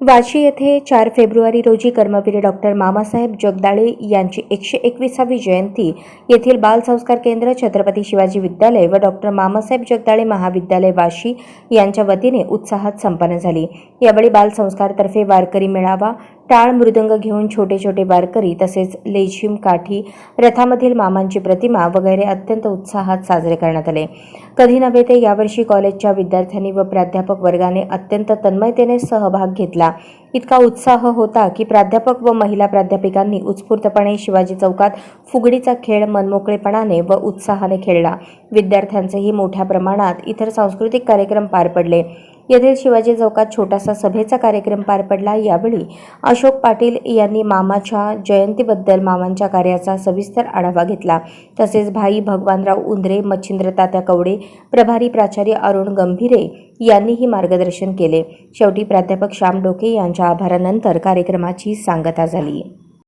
वाशी येथे चार फेब्रुवारी रोजी कर्मवीर डॉक्टर मामासाहेब जगदाळे यांची एकशे एकविसावी जयंती. येथील बाल संस्कार केंद्र छत्रपती शिवाजी विद्यालय व डॉक्टर मामासाहेब जगदाळे महाविद्यालय वाशी यांच्या वतीने उत्साहात संपन्न झाली. यावेळी बालसंस्कारतर्फे वारकरी मेळावा टाळ मृदंग घेऊन छोटे छोटे वारकरी तसेच लेझिम काठी रथामधील मामांची प्रतिमा वगैरे अत्यंत उत्साहात साजरे करण्यात आले. कधी नव्हे ते यावर्षी कॉलेजच्या विद्यार्थ्यांनी व प्राध्यापक वर्गाने अत्यंत तन्मयतेने सहभाग घेतला. इतका उत्साह होता की प्राध्यापक व महिला प्राध्यापिकांनी उत्स्फूर्तपणे शिवाजी चौकात फुगडीचा खेळ मनमोकळेपणाने व उत्साहाने खेळला. विद्यार्थ्यांचेही मोठ्या प्रमाणात इतर सांस्कृतिक कार्यक्रम पार पडले. येथील शिवाजी चौकात छोटासा सभेचा कार्यक्रम पार पडला. यावेळी अशोक पाटील यांनी मामाच्या जयंतीबद्दल मामांच्या कार्याचा सविस्तर आढावा घेतला. तसेच भाई भगवानराव उंद्रे मच्छिंद्र तात्या कवडे प्रभारी प्राचार्य अरुण गंभीरे यांनीही मार्गदर्शन केले. शेवटी प्राध्यापक श्याम डोके यांच्या आभारानंतर कार्यक्रमाची सांगता झाली.